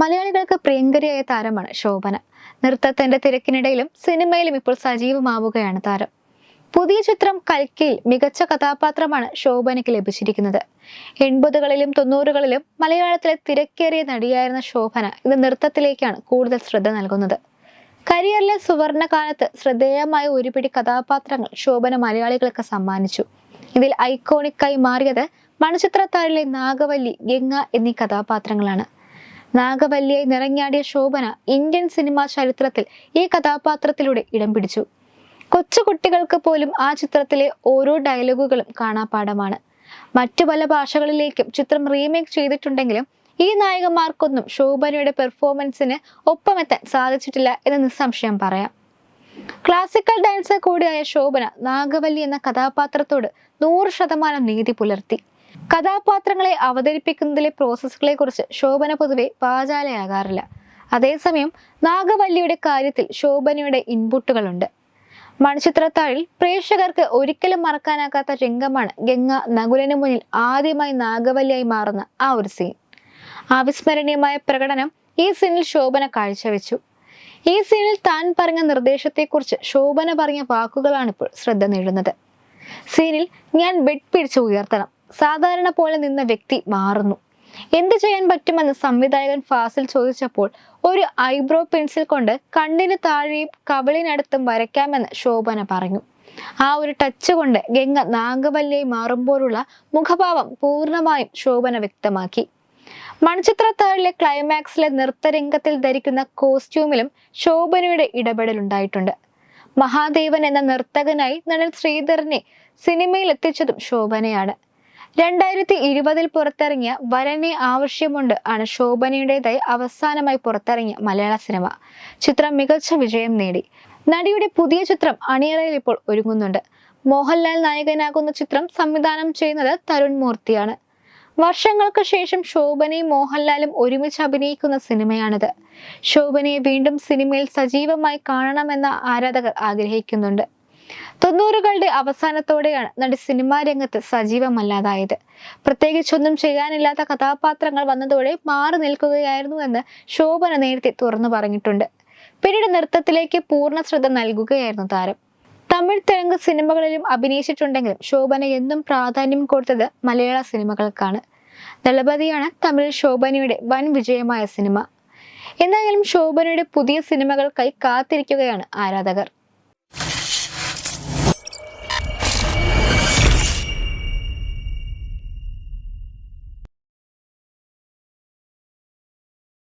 മലയാളികൾക്ക് പ്രിയങ്കരിയായ താരമാണ് ശോഭന. നൃത്തത്തിന്റെ തിരക്കിനിടയിലും സിനിമയിലും ഇപ്പോൾ സജീവമാവുകയാണ് താരം. പുതിയ ചിത്രം കൽക്കിയിൽ മികച്ച കഥാപാത്രമാണ് ശോഭനയ്ക്ക് ലഭിച്ചിരിക്കുന്നത്. എൺപതുകളിലും തൊണ്ണൂറുകളിലും മലയാളത്തിലെ തിരക്കേറിയ നടിയായിരുന്ന ശോഭന ഇന്ന് നൃത്തത്തിലേക്കാണ് കൂടുതൽ ശ്രദ്ധ നൽകുന്നത്. കരിയറിലെ സുവർണ കാലത്ത് ശ്രദ്ധേയമായ ഒരുപിടി കഥാപാത്രങ്ങൾ ശോഭന മലയാളികൾക്ക് സമ്മാനിച്ചു. ഇതിൽ ഐക്കോണിക്കായി മാറിയത് മണിച്ചിത്രത്താഴിലെ നാഗവല്ലി ഗംഗ എന്നീ കഥാപാത്രങ്ങളാണ്. നാഗവല്ലിയായി നിറഞ്ഞാടിയ ശോഭന ഇന്ത്യൻ സിനിമാ ചരിത്രത്തിൽ ഈ കഥാപാത്രത്തിലൂടെ ഇടം പിടിച്ചു. കൊച്ചു കുട്ടികൾക്ക് പോലും ആ ചിത്രത്തിലെ ഓരോ ഡയലോഗുകളും കാണാപ്പാടമാണ് മറ്റു പല ഭാഷകളിലേക്കും ചിത്രം റീമേക്ക് ചെയ്തിട്ടുണ്ടെങ്കിലും ഈ നായകന്മാർക്കൊന്നും ശോഭനയുടെ പെർഫോമൻസിന് ഒപ്പമെത്താൻ സാധിച്ചിട്ടില്ല എന്ന് നിസ്സംശയം പറയാം. ക്ലാസിക്കൽ ഡാൻസർ കൂടിയായ ശോഭന നാഗവല്ലി എന്ന കഥാപാത്രത്തോട് നൂറ് ശതമാനം നീതി പുലർത്തി. കഥാപാത്രങ്ങളെ അവതരിപ്പിക്കുന്നതിലെ പ്രോസസ്സുകളെ കുറിച്ച് ശോഭന പൊതുവെ പാചാലയാകാറില്ല. അതേസമയം നാഗവല്ലിയുടെ കാര്യത്തിൽ ശോഭനയുടെ ഇൻപുട്ടുകളുണ്ട്. മൺചിത്രത്താഴിൽ പ്രേക്ഷകർക്ക് ഒരിക്കലും മറക്കാനാകാത്ത രംഗമാണ് ഗംഗ നകുലന് മുന്നിൽ ആദ്യമായി നാഗവല്ലിയായി മാറുന്ന ആ ഒരു സീൻ അവിസ്മരണീയമായ പ്രകടനം ഈ സീനിൽ ശോഭന കാഴ്ചവെച്ചു. ഈ സീനിൽ താൻ പറഞ്ഞ നിർദ്ദേശത്തെക്കുറിച്ച് ശോഭന പറഞ്ഞ വാക്കുകളാണ് ഇപ്പോൾ ശ്രദ്ധ നേടുന്നത്. സീനിൽ ഞാൻ ബെഡ് പിടിച്ച് ഉയർത്തണം. സാധാരണ പോലെ നിന്ന വ്യക്തി മാറുന്നു. എന്ത് ചെയ്യാൻ പറ്റുമെന്ന് സംവിധായകൻ ഫാസിൽ ചോദിച്ചപ്പോൾ ഒരു ഐബ്രോ പെൻസിൽ കൊണ്ട് കണ്ണിന് താഴെയും കവിളിനടുത്തും വരയ്ക്കാമെന്ന് ശോഭന പറഞ്ഞു. ആ ഒരു ടച്ച് കൊണ്ട് ഗംഗ നാഗവല്ലിയായി മാറുമ്പോഴുള്ള മുഖഭാവം പൂർണമായും ശോഭന വ്യക്തമാക്കി. മൺചിത്രത്താഴിലെ ക്ലൈമാക്സിലെ നൃത്തരംഗത്തിൽ ധരിക്കുന്ന കോസ്റ്റ്യൂമിലും ശോഭനയുടെ ഇടപെടലുണ്ടായിട്ടുണ്ട് മഹാദേവൻ എന്ന നർത്തകനായി നടൻ ശ്രീധരനെ സിനിമയിൽ എത്തിച്ചതും ശോഭനയാണ്. രണ്ടായിരത്തി ഇരുപതിൽ പുറത്തിറങ്ങിയ വരനെ ആവശ്യമുണ്ട് ആണ് ശോഭനയുടേതായി അവസാനമായി പുറത്തിറങ്ങിയ മലയാള സിനിമ. ചിത്രം മികച്ച വിജയം നേടി. നടിയുടെ പുതിയ ചിത്രം അണിയറയിൽ ഇപ്പോൾ ഒരുങ്ങുന്നുണ്ട്. മോഹൻലാൽ നായകനാകുന്ന ചിത്രം സംവിധാനം ചെയ്യുന്നത് തരുൺ മൂർത്തിയാണ്. വർഷങ്ങൾക്ക് ശേഷം ശോഭനയും മോഹൻലാലും ഒരുമിച്ച് അഭിനയിക്കുന്ന സിനിമയാണിത്. ശോഭനയെ വീണ്ടും സിനിമയിൽ സജീവമായി കാണണമെന്ന ആരാധകർ ആഗ്രഹിക്കുന്നുണ്ട്. തൊണ്ണൂറുകളുടെ അവസാനത്തോടെയാണ് നടി സിനിമാ രംഗത്ത് സജീവമല്ലാതായത്. പ്രത്യേകിച്ചൊന്നും ചെയ്യാനില്ലാത്ത കഥാപാത്രങ്ങൾ വന്നതോടെ മാറി നിൽക്കുകയായിരുന്നു എന്ന് ശോഭന നേരത്തെ തുറന്നു പറഞ്ഞിട്ടുണ്ട്. പിന്നീട് നൃത്തത്തിലേക്ക് പൂർണ ശ്രദ്ധ നൽകുകയായിരുന്നു താരം. തമിഴ് തെലുങ്ക് സിനിമകളിലും അഭിനയിച്ചിട്ടുണ്ടെങ്കിലും ശോഭന എന്നും പ്രാധാന്യം കൊടുത്തത് മലയാള സിനിമകൾക്കാണ്. ദളപതിയാണ് തമിഴ് ശോഭനയുടെ വൻ വിജയമായ സിനിമ. എന്തായാലും ശോഭനയുടെ പുതിയ സിനിമകൾക്കായി കാത്തിരിക്കുകയാണ് ആരാധകർ.